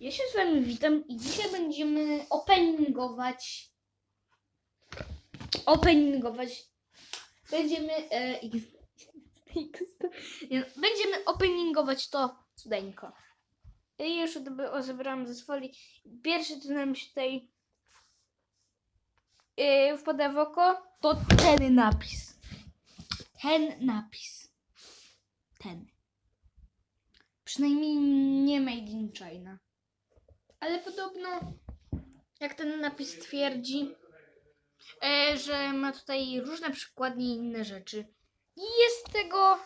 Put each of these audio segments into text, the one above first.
Ja się z wami witam i dzisiaj będziemy openingować. Openingować. Będziemy. E, X- X- nie, będziemy openingować to cudeńko. Ja już sobie zebrałam ze folii. Pierwszy, co nam się tutaj yy, wpada w oko, to ten napis. Ten napis. Ten. Przynajmniej nie made in China. Ale podobno, jak ten napis twierdzi, e, że ma tutaj różne przykładnie i inne rzeczy. I jest tego,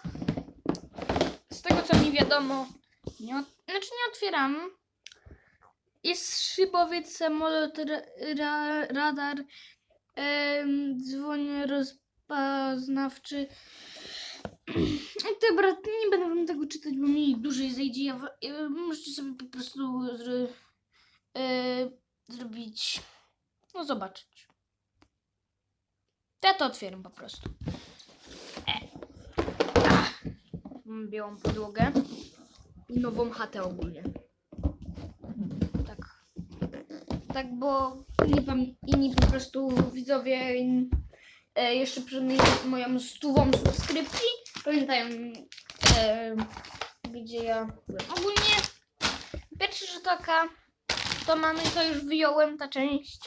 z tego co mi wiadomo, nie, znaczy nie otwieram. Jest szybowiec, samolot, ra, ra, radar, em, dzwoń rozpoznawczy. Dobra, nie będę wam tego czytać, bo mi dłużej zejdzie. Ja, ja, możecie sobie po prostu e, zrobić, no zobaczyć. Ja to otwieram po prostu. E. Mam białą podłogę i nową chatę ogólnie. Tak. Tak, bo inni, pam- inni po prostu widzowie e, jeszcze przed moją- stówą subskrypcji pamiętają e, gdzie ja. Ogólnie pierwszy rzut oka to mamy, to już wyjąłem ta część.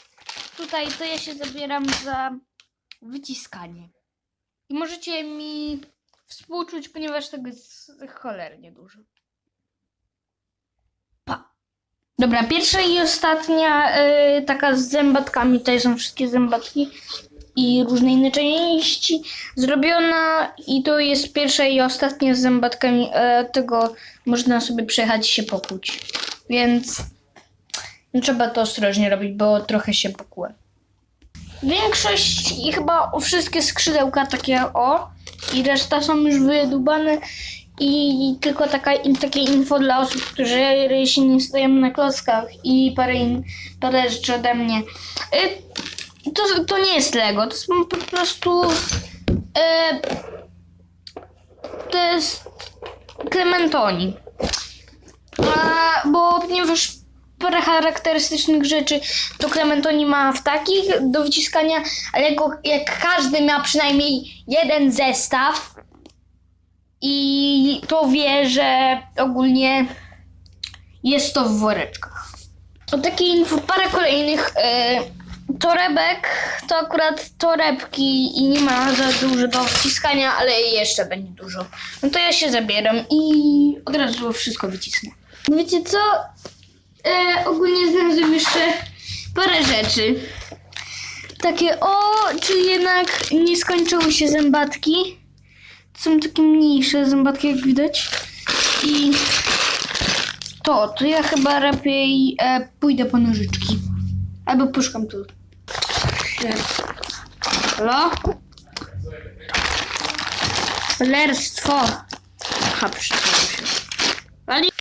Tutaj to ja się zabieram za wyciskanie. I możecie mi współczuć, ponieważ tego jest cholernie dużo. Pa. Dobra, pierwsza i ostatnia y, taka z zębatkami. Tutaj są wszystkie zębatki i różne inne części zrobiona i to jest pierwsza i ostatnia z zębatkami. E, tego można sobie przejechać i się pokłuć. Więc no, trzeba to ostrożnie robić, bo trochę się pokłułem. Większość i chyba wszystkie skrzydełka takie o i reszta są już wydubane i tylko taka, takie info dla osób, które się nie stoją na klockach i parę, in, parę rzeczy ode mnie. Y, to, to nie jest Lego, to są po prostu e, to jest Clementoni. A, bo ponieważ parę charakterystycznych rzeczy to Clementoni ma w takich do wyciskania, ale jak, jak każdy ma przynajmniej jeden zestaw i to wie, że ogólnie jest to w woreczkach. O takie info, parę kolejnych e, torebek, to akurat torebki i nie ma za dużo do wciskania, ale jeszcze będzie dużo. No to ja się zabieram i od razu wszystko wycisnę. Wiecie co? E, ogólnie znalazłem jeszcze parę rzeczy. Takie, o, czy jednak nie skończyły się zębatki? Są takie mniejsze zębatki, jak widać. I to, to ja chyba lepiej e, pójdę po nożyczki. Albo puszkam tu. Halo? Lerstwo. Aha, przyczyniło się.